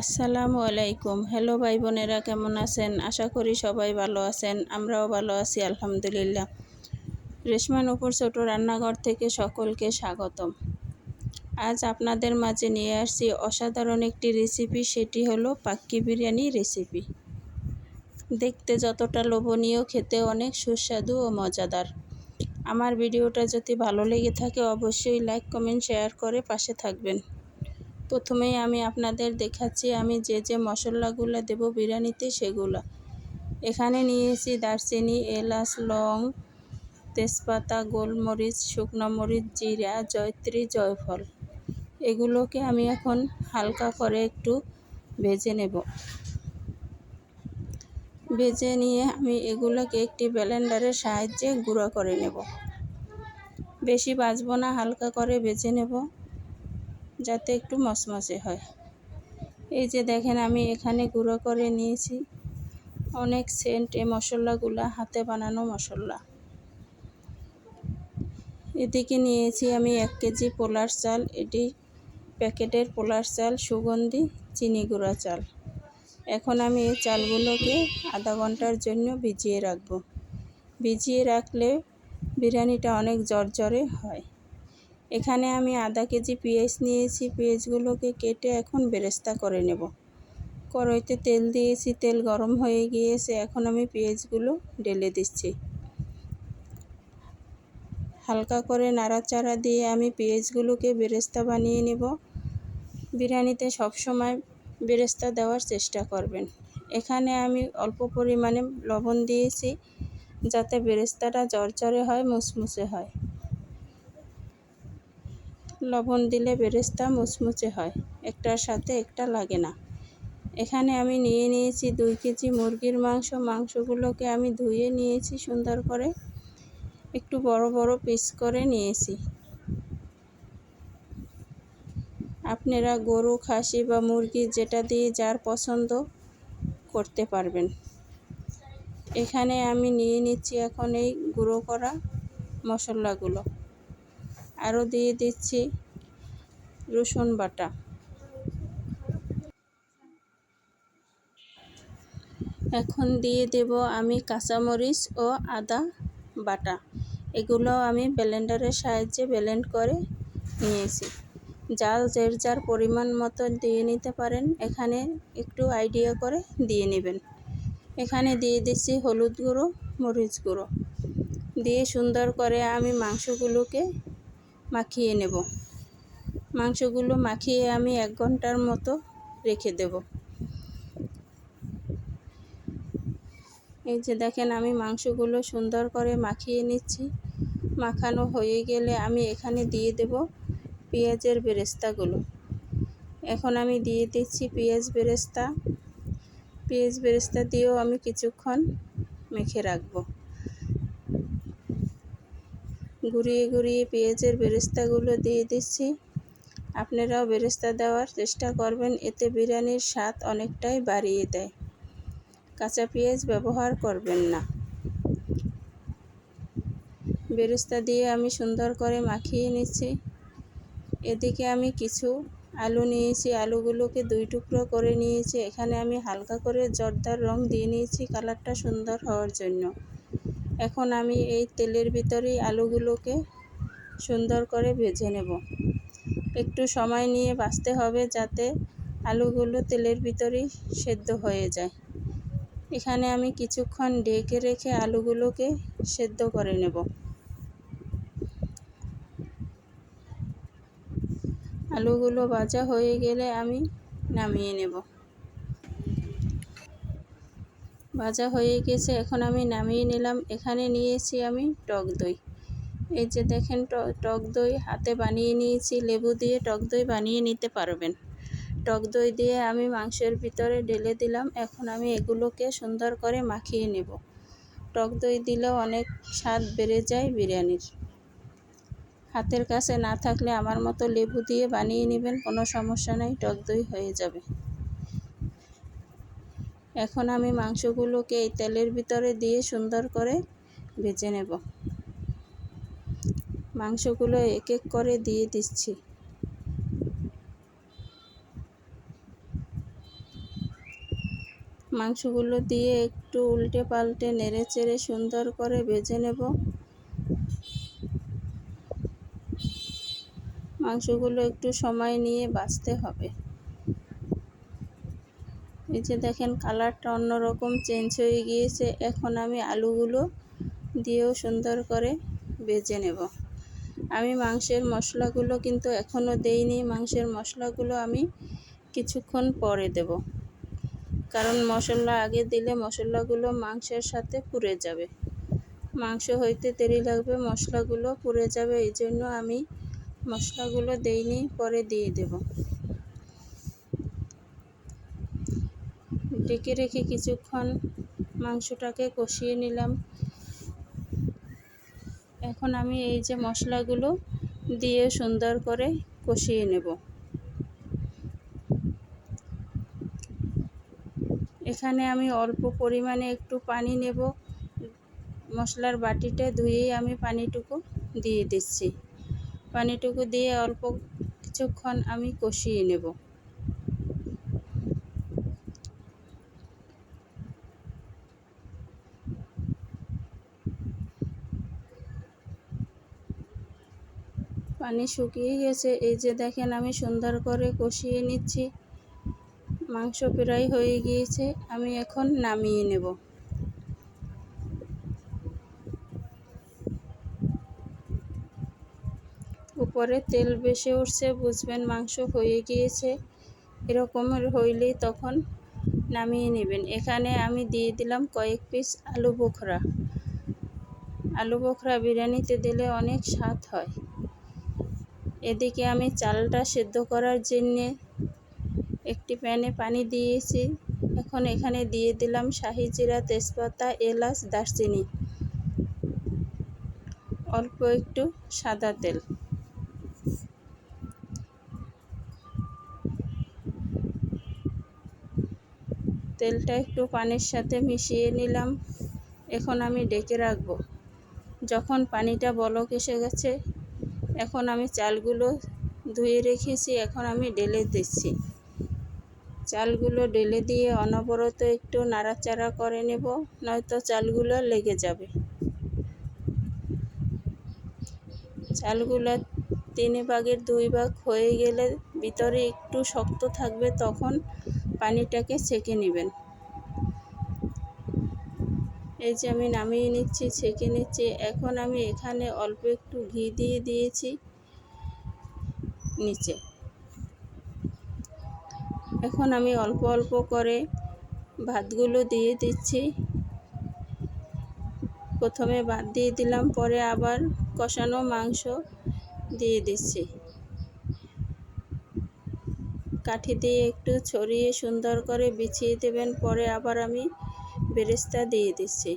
আসসালামু আলাইকুম। হ্যালো ভাই বোনেরা, কেমন আছেন? আশা করি সবাই ভালো আছেন, আমরাও ভালো আছি, আলহামদুলিল্লাহ। রেশমান উপর ছোট রান্নাঘর থেকে সকলকে স্বাগতম। আজ আপনাদের মাঝে নিয়ে আসছি অসাধারণ একটি রেসিপি সেটি হলো পাক্কি বিরিয়ানি রেসিপি দেখতে যতটা লোভনীয়, খেতে অনেক সুস্বাদু ও মজাদার। আমার ভিডিওটা যদি ভালো লেগে থাকে, অবশ্যই লাইক কমেন্ট শেয়ার করে পাশে থাকবেন। প্রথমেই আমি আপনাদের দেখাচ্ছি, আমি যে যে মশলাগুলো দেব, বিরিয়ানিতে সেগুলো। এখানে নিয়েছি দারচিনি, এলাচ, লং, তেজপাতা, গোলমরিচ, শুকনো মরিচ, জিরা, জয়ত্রী, জয়ফল। এগুলোকে আমি এখন হালকা করে একটু ভেজে নেব। ভেজে নিয়ে আমি এগুলোকে একটি ব্লেন্ডারের সাহায্যে গুঁড়ো করে নেব। বেশি বাজবো না, হালকা করে ভেজে নেব। যাতে একটু মচমচে হয়। এই যে দেখেন আমি এখানে গুঁড়ো করে নিয়েছি। অনেক সেন্ট এ মশলাগুলা, হাতে বানানো মশলা। এদিকে নিয়েছি আমি এক কেজি পোলার চাল, এটি প্যাকেটের পোলার চাল, সুগন্ধি, চিনি গুঁড়া চাল। এখন আমি এই চালগুলোকে আধা ঘণ্টার জন্য ভিজিয়ে রাখব। ভিজিয়ে রাখলে বিরিয়ানিটা অনেক জর্জরে হয়। এখানে আমি আধা কেজি পেঁয়াজ নিয়েছি, পেঁয়াজগুলোকে কেটে এখন বেরেস্তা করে নেব। কড়াইতে তেল দিয়েছি, তেল গরম হয়ে গিয়েছে, এখন আমি পেঁয়াজগুলো ঢেলে দিচ্ছি। হালকা করে নাড়াচাড়া দিয়ে আমি পেঁয়াজগুলোকে বেরেস্তা বানিয়ে নেব। বিরিয়ানিতে সবসময় বেরেস্তা দেওয়ার চেষ্টা করবেন। এখানে আমি অল্প পরিমাণে লবণ দিয়েছি, যাতে বেরেস্তাটা জরজরে হয় মুচমুচে হয়। লবণ দিলে বেরেস্তা মুচমুচে হয়, একটার সাথে একটা লাগে না। এখানে আমি নিয়ে নিয়েছি দুই কেজি মুরগির মাংস। মাংসগুলোকে আমি ধুয়ে নিয়েছি সুন্দর করে। একটু বড় বড় পিস করে নিয়েছি। আপনারা গরু, খাসি বা মুরগি যেটা দিয়ে যার পছন্দ করতে পারবেন। এখানে আমি নিয়ে নিচ্ছি এখন এই গুঁড়ো করা মশলাগুলো। আরও দিয়ে দিচ্ছি রসুন বাটা। এখন দিয়ে দেব আমি কাঁচামরিচ ও আদা বাটা। এগুলো আমি ব্লেন্ডারের সাহায্যে ব্লেন্ড করে নিয়েছি। জাল যের যার পরিমাণ মতো দিয়ে নিতে পারেন। এখানে একটু আইডিয়া করে দিয়ে নেবেন। এখানে দিয়ে দিচ্ছি হলুদ গুঁড়ো, মরিচ গুঁড়ো। দিয়ে সুন্দর করে আমি মাংসগুলোকে মাখিয়ে নেব। মাংসগুলো মাখিয়ে আমি এক ঘণ্টার মতো রেখে দেব। এই যে দেখেন, আমি মাংসগুলো সুন্দর করে মাখিয়ে নিচ্ছি। মাখানো হয়ে গেলে আমি এখানে দিয়ে দেব পেঁয়াজের বেরেস্তাগুলো। এখন আমি দিয়ে দিচ্ছি পেঁয়াজ বেরেস্তা। পেঁয়াজ বেরেস্তা দিয়েও আমি কিছুক্ষণ মেখে রাখব। ঘুরিয়ে ঘুরিয়ে পেঁয়াজের বেরেস্তাগুলো দিয়ে দিচ্ছি। আপনারাও বেরেস্তা দেওয়ার চেষ্টা করবেন, এতে বিরিয়ানির স্বাদ অনেকটাই বাড়িয়ে দেয়। কাঁচা পেঁয়াজ ব্যবহার করবেন না। বেরেস্তা দিয়ে আমি সুন্দর করে মাখিয়ে নিচ্ছি। এদিকে আমি কিছু আলু নিয়েছি, আলুগুলোকে দুই টুকরো করে নিয়েছি। এখানে আমি হালকা করে জর্দার রং দিয়ে নিয়েছি, কালারটা সুন্দর হওয়ার জন্য। এখন আমি এই তেলের ভিতরেই আলুগুলোকে সুন্দর করে ভেজে নেব। একটু সময় নিয়ে বাছতে হবে যাতে আলুগুলো তেলের ভিতরেই সেদ্ধ হয়ে যায়। এখানে আমি কিছুক্ষণ ঢেকে রেখে আলুগুলোকে সেদ্ধ করে নেব। আলুগুলো ভাজা হয়ে গেলে আমি নামিয়ে নেব। ভাজা হয়ে গেছে, এখন আমি নামিয়ে নিলাম। এখানে নিয়েছি আমি টক দই। এই যে দেখেন টক দই হাতে বানিয়ে নিয়েছি। লেবু দিয়ে টক দই বানিয়ে নিতে পারবেন। টক দই দিয়ে আমি মাংসের ভিতরে ঢেলে দিলাম। এখন আমি এগুলোকে সুন্দর করে মাখিয়ে নেব। টক দই দিলেও অনেক স্বাদ বেড়ে যায় বিরিয়ানির। হাতের কাছে না থাকলে আমার মতো লেবু দিয়ে বানিয়ে নেবেন, কোনো সমস্যা নেই, টক দই হয়ে যাবে। এখন আমি মাংসগুলোকে এই তেলের ভিতরে দিয়ে সুন্দর করে ভেজে নেব। মাংসগুলো এক এক করে দিয়ে দিচ্ছি। মাংসগুলো দিয়ে একটু উল্টে পাল্টে নেড়ে চেড়ে সুন্দর করে ভেজে নেব। মাংসগুলো একটু সময় নিয়ে বাছতে হবে। এই যে দেখেন কালারটা অন্যরকম চেঞ্জ হয়ে গিয়েছে। এখন আমি আলুগুলো দিয়েও সুন্দর করে ভেজে নেব। আমি মাংসের মশলাগুলো কিন্তু এখনও দেইনি। মাংসের মশলাগুলো আমি কিছুক্ষণ পরে দেব। কারণ মশলা আগে দিলে মশলাগুলো মাংসের সাথে পুড়ে যাবে। মাংস হইতে দেরি লাগবে, মশলাগুলো পুড়ে যাবে, এই জন্য আমি মশলাগুলো দেইনি, পরে দিয়ে দেব। ডেকে রেখে কিছুক্ষণ মাংসটাকে কষিয়ে নিলাম। এখন আমি এই যে মশলাগুলো দিয়ে সুন্দর করে কষিয়ে নেব। এখানে আমি অল্প পরিমাণে একটু পানি নেব। মশলার বাটিটা ধুয়েই আমি পানিটুকু দিয়ে দিচ্ছি। পানিটুকু দিয়ে অল্প কিছুক্ষণ আমি কষিয়ে নেব। পানি শুকিয়ে গেছে। এই যে দেখেন, আমি সুন্দর করে কষিয়ে নিচ্ছি। মাংস প্রায় হয়ে গিয়েছে, আমি এখন নামিয়ে নেব। উপরে তেল বেশি উঠছে, বুঝবেন মাংস হয়ে গিয়েছে। এরকমের হইলেই তখন নামিয়ে নেবেন। এখানে আমি দিয়ে দিলাম কয়েক পিস আলু বোখরা। আলু বোখরা বিরিয়ানিতে দিলে অনেক স্বাদ হয়। এদিকে আমি চালটা সেদ্ধ করার জন্যে একটি প্যানে পানি দিয়েছি। এখন এখানে দিয়ে দিলাম শাহি জিরা, তেজপাতা, এলাচ, দারচিনি। অল্প একটু সাদা তেল। তেলটা একটু পানির সাথে মিশিয়ে নিলাম। এখন আমি ডেকে রাখব। যখন পানিটা বলক এসে গেছে এখন আমি চালগুলো ধুয়ে রেখেছি, এখন আমি ডেলে দিচ্ছি। চালগুলো ঢেলে দিয়ে অনবরত একটু নাড়াচাড়া করে নেব, নয়তো চালগুলো লেগে যাবে। চালগুলো তিন ভাগের দুই ভাগ হয়ে গেলে ভিতরে একটু শক্ত থাকবে, তখন পানিটাকে ছেঁকে নেবেন। এই যে আমি নামিয়ে নিচ্ছি, ছেঁকে নিচ্ছি। এখন আমি এখানে অল্প একটু ঘি দিয়ে দিয়েছি নিচে। এখন আমি অল্প অল্প করে ভাতগুলো দিয়ে দিচ্ছি। প্রথমে ভাত দিয়ে দিলাম, পরে আবার কষানো মাংস দিয়ে দিচ্ছি। কাঠি দিয়ে একটু ছড়িয়ে সুন্দর করে বিছিয়ে দেবেন, পরে আবার আমি বেরেস্তা দিয়ে দিচ্ছি।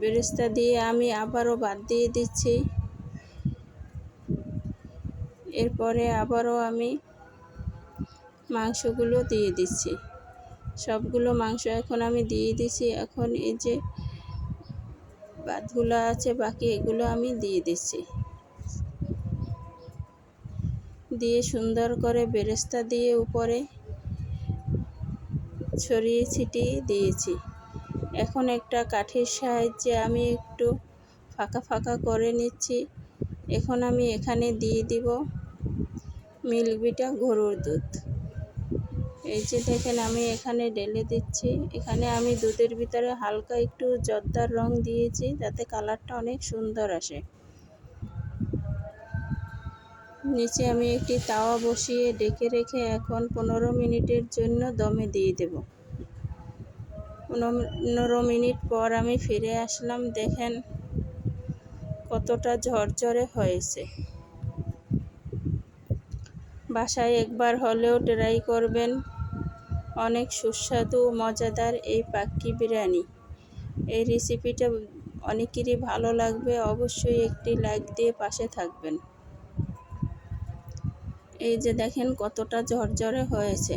বেরেস্তা দিয়ে আমি আবারও বাদ দিয়ে দিচ্ছি। এরপরে আবারও আমি মাংসগুলো দিয়ে দিচ্ছি। সবগুলো মাংস এখন আমি দিয়ে দিচ্ছি। এখন এই যে বাদগুলো আছে, বাকি এগুলো আমি দিয়ে দিচ্ছি। দিয়ে সুন্দর করে বেরেস্তা দিয়ে উপরে ছড়িয়ে ছিটিয়ে দিয়েছি। এখন একটা কাঠির সাহায্যে আমি একটু ফাঁকা ফাঁকা করে নিচ্ছি। এখন আমি এখানে দিয়ে দিব মিল্কবিটা গরুর দুধ। এই যে দেখেন, আমি এখানে ঢেলে দিচ্ছি। এখানে আমি দুধের ভিতরে হালকা একটু জর্দার রং দিয়েছি, যাতে কালারটা অনেক সুন্দর আসে। নিচে আমি একটি তাওয়া বসিয়ে ডেকে রেখে এখন পনেরো মিনিটের জন্য দমে দিয়ে দেব। পনেরো মিনিট পর আমি ফিরে আসলাম, দেখেন কতটা ঝরঝরে হয়েছে। বাসায় একবার হলেও ট্রাই করবেন, অনেক সুস্বাদু মজাদার এই পাক্কি বিরিয়ানি। এই রেসিপিটা অনেকেরই ভালো লাগবে, অবশ্যই একটি লাইক দিয়ে পাশে থাকবেন। এই যে দেখেন কতটা ঝরঝরে হয়েছে।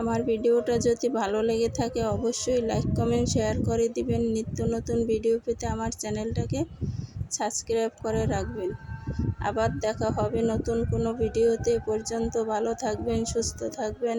আমার ভিডিওটা যদি ভালো লেগে থাকে, অবশ্যই লাইক, কমেন্ট, শেয়ার করে দিবেন। নিত্য নতুন ভিডিও পেতে আমার চ্যানেলটাকে সাবস্ক্রাইব করে রাখবেন। আবার দেখা হবে নতুন কোনো ভিডিওতে। পর্যন্ত ভালো থাকবেন, সুস্থ থাকবেন।